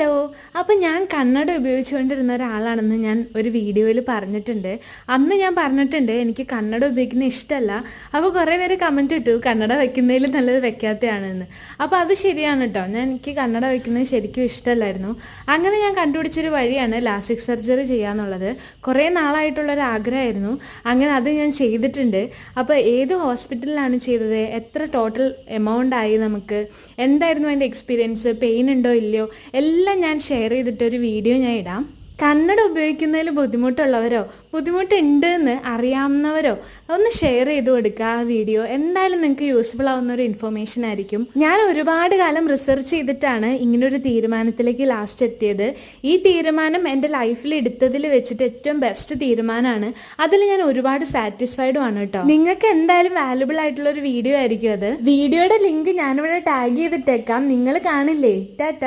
Hello. അപ്പം ഞാൻ കന്നഡ ഉപയോഗിച്ചുകൊണ്ടിരുന്ന ഒരാളാണെന്ന് ഞാൻ ഒരു വീഡിയോയിൽ പറഞ്ഞിട്ടുണ്ട്. അന്ന് ഞാൻ പറഞ്ഞിട്ടുണ്ട് എനിക്ക് കന്നഡ ഉപയോഗിക്കുന്ന ഇഷ്ടമല്ല അപ്പോൾ കുറേ പേര് കമന്റ് ഇട്ടു കന്നഡ വെക്കുന്നതിൽ നല്ലത് വെക്കാത്തതാണെന്ന് അപ്പോൾ അത് ശരിയാണ് കേട്ടോ ഞാൻ എനിക്ക് കന്നഡ വെക്കുന്നത് ശരിക്കും ഇഷ്ടമല്ലായിരുന്നു. അങ്ങനെ ഞാൻ കണ്ടുപിടിച്ചൊരു വഴിയാണ് ലാസിക് സർജറി ചെയ്യാന്നുള്ളത്. കുറേ നാളായിട്ടുള്ളൊരു ആഗ്രഹമായിരുന്നു. അങ്ങനെ അത് ഞാൻ ചെയ്തിട്ടുണ്ട്. അപ്പോൾ ഏത് ഹോസ്പിറ്റലിലാണ് ചെയ്തത്? എത്ര ടോട്ടൽ എമൗണ്ട് ആയി നമുക്ക്? എന്തായിരുന്നു അതിന്റെ എക്സ്പീരിയൻസ് പെയിൻ ഉണ്ടോ? ഇല്ലയോ? എല്ലാം ഞാൻ ഷെയർ ചെയ്തിട്ട് ഒരു വീഡിയോ ഞാൻ ഇടാം. കന്നഡ ഉപയോഗിക്കുന്നതിൽ ബുദ്ധിമുട്ടുള്ളവരോ ബുദ്ധിമുട്ടുണ്ട് എന്ന് അറിയാവുന്നവരോ ഒന്ന് ഷെയർ ചെയ്ത് കൊടുക്കുക ആ വീഡിയോ എന്തായാലും നിങ്ങൾക്ക് യൂസ്ഫുൾ ആവുന്ന ഒരു ഇൻഫർമേഷൻ ആയിരിക്കും. ഞാൻ ഒരുപാട് കാലം റിസർച്ച് ചെയ്തിട്ടാണ് ഇങ്ങനൊരു തീരുമാനത്തിലേക്ക് ലാസ്റ്റ് എത്തിയത്. ഈ തീരുമാനം എന്റെ ലൈഫിൽ എടുത്തതിൽ വെച്ചിട്ട് ഏറ്റവും ബെസ്റ്റ് തീരുമാനമാണ് അതിൽ ഞാൻ ഒരുപാട് സാറ്റിസ്ഫൈഡും ആണ് കേട്ടോ നിങ്ങൾക്ക് എന്തായാലും വാലുബിൾ ആയിട്ടുള്ള ഒരു വീഡിയോ ആയിരിക്കും അത്. വീഡിയോയുടെ ലിങ്ക് ഞാനിവിടെ ടാഗ് ചെയ്തിട്ടേക്കാം. നിങ്ങൾ കാണില്ലേ? ടാറ്റ.